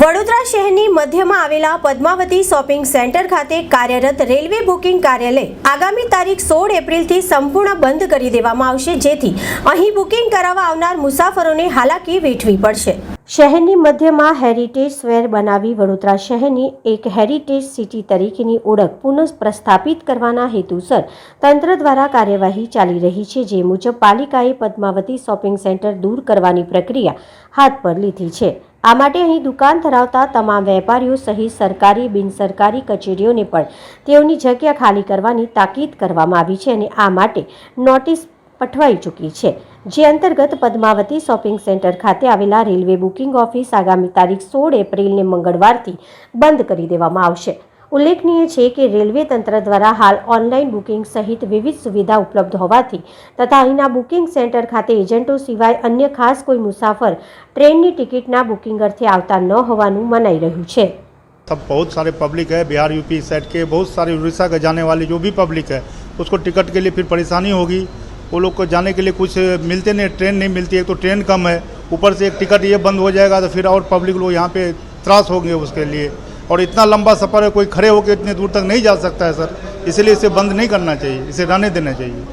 વડોદરા શહેરની મધ્યમાં આવેલા પદ્માવતી શોપિંગ સેન્ટર ખાતે કાર્યરત રેલવે બુકિંગ કાર્યાલય આગામી તારીખ સોળ એપ્રિલથી સંપૂર્ણ બંધ કરી દેવામાં આવશે, જેથી અહીં બુકિંગ કરાવવા આવનાર મુસાફરોને હાલાકી વેઠવી પડશે. શહેરની મધ્યમાં હેરિટેજ સ્વેર બનાવી વડોદરા શહેરની એક હેરિટેજ સિટી તરીકેની ઓળખ પુનઃ પ્રસ્થાપિત કરવાના હેતુસર તંત્ર દ્વારા કાર્યવાહી ચાલી રહી છે, જે મુજબ પાલિકાએ પદ્માવતી શોપિંગ સેન્ટર દૂર કરવાની પ્રક્રિયા હાથ પર લીધી છે. આ માટે અહીં દુકાન ધરાવતા તમામ વેપારીઓ સહિત સરકારી, બિનસરકારી કચેરીઓને પણ તેઓની જગ્યા ખાલી કરવાની તાકીદ કરવામાં આવી છે અને આ માટે નોટિસ પઠવાઈ ચૂકી છે. જે અંતર્ગત પદ્માવતી શોપિંગ સેન્ટર ખાતે આવેલા રેલવે બુકિંગ ઓફિસ આગામી તારીખ સોળ એપ્રિલને મંગળવારથી બંધ કરી દેવામાં આવશે. ઉલ્લેખનીય છે કે રેલવે તંત્ર દ્વારા હાલ ઓનલાઈન બુકિંગ સહિત વિવિધ સુવિધા ઉપલબ્ધ હોવાથી તથા અહીંના બુકિંગ સેન્ટર ખાતે એજન્ટો સિવાય અન્ય ખાસ કોઈ મુસાફર ટ્રેનની ટિકિટના બુકિંગ અર્થે આવતા ન હોવાનું મનાઈ રહ્યું છે सब बहुत सारे पब्लिक है बिहार यूपी साइड के बहुत सारे उड़ीसा के जाने वाली जो भी पब्लिक है उसको टिकट के लिए फिर परेशानी होगी वो लोग को जाने के लिए कुछ मिलते नहीं ट्रेन नहीं मिलती है तो ट्रेन कम है ऊपर से एक टिकट ये बंद हो जाएगा तो फिर और पब्लिक लोग यहाँ पे त्रास होंगे उसके लिए और इतना लंबा सफ़र है कोई खड़े होकर इतने दूर तक नहीं जा सकता है सर इसलिए इसे बंद नहीं करना चाहिए इसे रहने देना चाहिए